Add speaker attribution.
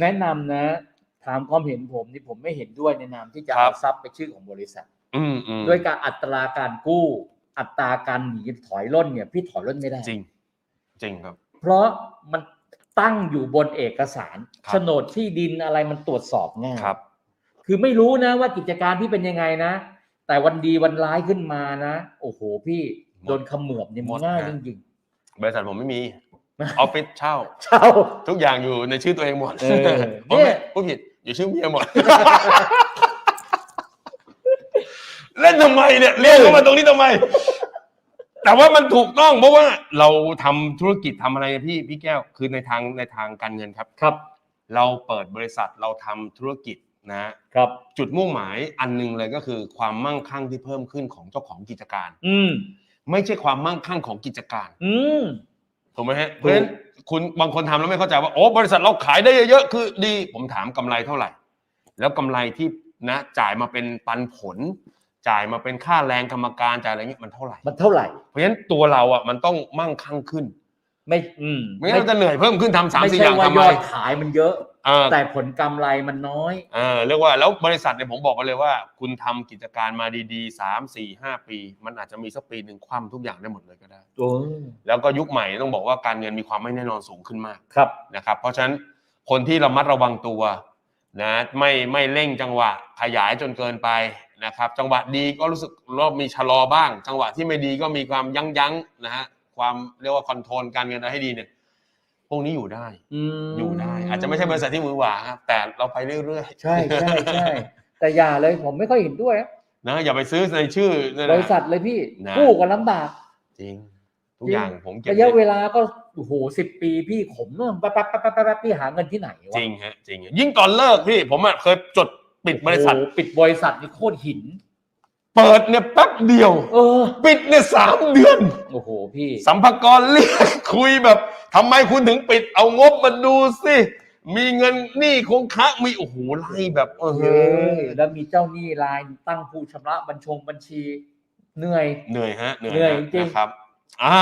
Speaker 1: แนะนำนะ ถามความเห็นผมนี่ผมไม่เห็นด้วยในนามที่จะ
Speaker 2: ครั
Speaker 1: เอา
Speaker 2: บ
Speaker 1: ทรัพย์ไปชื่อของบริษัท
Speaker 2: อืมอืม
Speaker 1: ด้วยการอัตราการกู้ อัตราการหนีถอยร่นเนี่ย พี่ถอยร่นไม่ได้
Speaker 2: จริง จริงครับ
Speaker 1: เพราะมันตั้งอยู่บนเอกสาร
Speaker 2: ครับ
Speaker 1: โฉนดที่ดินอะไรมันตรวจสอบง่าย
Speaker 2: ครับ
Speaker 1: คือไม่รู้นะว่ากิจการที่เป็นยังไงนะ แต่วันดีวันร้ายขึ้นมานะ โอ้โหพี่
Speaker 2: หมด
Speaker 1: โดนเขมือบเนี่ย
Speaker 2: หม
Speaker 1: มัน
Speaker 2: ด
Speaker 1: ง่าย
Speaker 2: ฮะ
Speaker 1: จริง
Speaker 2: บริษัทผมไม่มี
Speaker 1: ๆ
Speaker 2: ออฟฟิศเช่า
Speaker 1: เช่า
Speaker 2: ทุกอย่างอยู่ในชื่อตัวเองหมด
Speaker 1: เออ
Speaker 2: ผม
Speaker 1: เนี่
Speaker 2: ไม่
Speaker 1: ย
Speaker 2: ผู้ผิดอยู่ชื่อเมียหมด เล่นทำไมเนี่ยเรียกเข้ามาตรงนี้ทำไม แต่ว่ามันถูกต้องเพราะว่าเราทำธุรกิจทำอะไรพี่พี่แก้ว คือในทางในทางการเงินครับ
Speaker 1: ครับ
Speaker 2: เราเปิดบริษัทเราทำธุรกิจนะ
Speaker 1: ครับ
Speaker 2: จุดมุ่งหมายอันหนึงเลยก็คือ ความมั่งคั่งที่เพิ่มขึ้นของเจ้าของกิจการ
Speaker 1: อืม
Speaker 2: ไม่ใช่ความมั่งคั่งของกิจการ
Speaker 1: อืม
Speaker 2: ถูกไหมฮะเพราะฉะนั้นคุณบางคนทำแล้วไม่เข้าใจว่าโอ้บริษัทเราขายได้เยอะๆคือดีผมถามกำไรเท่าไหร่ แล้วกำไรที่นะจ่ายมาเป็นปันผล จ่ายมาเป็นค่าแรงกรรมการจ่ายอะไรเงี้ยมันเท่าไหร่
Speaker 1: มันเท่าไหร่
Speaker 2: เพราะฉะนั้นตัวเราอะมันต้องมั่งคั่งขึ้น
Speaker 1: ไม่อืม
Speaker 2: ไม่งั้นเราจะเหนื่อยเพิ่มขึ้นทำสาม
Speaker 1: ไม่
Speaker 2: สี่
Speaker 1: ใช่
Speaker 2: อย่าง
Speaker 1: ว่า
Speaker 2: ทำ
Speaker 1: ย
Speaker 2: ไม
Speaker 1: อดขายมันเยอะ
Speaker 2: เออ
Speaker 1: แต่ผลกำไรมันน้อย
Speaker 2: เออเรียกว่าแล้วบริษัทเนี่ยผมบอกไปเลยว่า คุณทำกิจการมาดีๆสามสี่ห้าปี มันอาจจะมีสักปีหนึ่งคว่ำทุกอย่างได้หมดเลยก็ได้
Speaker 1: โอ้
Speaker 2: แล้วก็ยุคใหม่ต้องบอกว่าการเงินมีความไม่แน่นอนสูงขึ้นมาก
Speaker 1: ครับ
Speaker 2: นะครับ เพราะฉะนั้นคนที่ระมัดระวังตัวนะไม่ไม่เร่งจังหวะขยายจนเกินไปนะครับ จังหวะดีก็รู้สึกรอบมีชะลอบ้าง จังหวะที่ไม่ดีก็มีความยั้งยั้งๆนะฮะความเรียกว่าคอนโทรลการเงินอะไรให้ดีเนี่ย พวกนี้อยู่ได้
Speaker 1: อืม
Speaker 2: อยู่ได้ อาจจะไม่ใช่บริษัทที่มือหวาครับแต่เราไปเรื่อยๆ
Speaker 1: ใช่ใช่ใช่แต่อย่าเลยผมไม่ค่อยเห็นด้วยอะ
Speaker 2: นะอย่าไปซื้อในชื่อนั่น
Speaker 1: บ
Speaker 2: นะ
Speaker 1: ริษัทเลยพี่
Speaker 2: นะ
Speaker 1: กู้กันลำบาก
Speaker 2: จริง ทุก
Speaker 1: จริง
Speaker 2: อย่างผมเก็บ
Speaker 1: ระยะเวลาก็โอ้โหสิบปีพี่ขมเนอะแป๊บแป๊บแป๊บแป๊บแป๊บพี่หาเงินที่ไหนวะ
Speaker 2: จริงฮะจริงยิ่งก่อนเลิกพี่ผมอะเคยจดปิดบริษัท
Speaker 1: โอ้โหปิดบริษัทนี่โคตรหิน
Speaker 2: เปิดเนี่ยแป๊บเดียว
Speaker 1: เออ
Speaker 2: ปิดเนี่ยสามเดือน
Speaker 1: โอ้โหพี่
Speaker 2: สัมภากระเรียกคุยแบบทำไมคุณถึงปิดเอางบมาดูสิ มีเงินหนี้คงค้างมีโอ้โหไล่แบบเออ
Speaker 1: เฮ้ยแล้วมีเจ้าหนี้รายตั้งผู้ชำระบัญชงบัญชี เหนื่อย
Speaker 2: เหนื่อยฮะเหนื่อย
Speaker 1: เหนื่อย
Speaker 2: ฮะ
Speaker 1: จริง
Speaker 2: นะครับอะ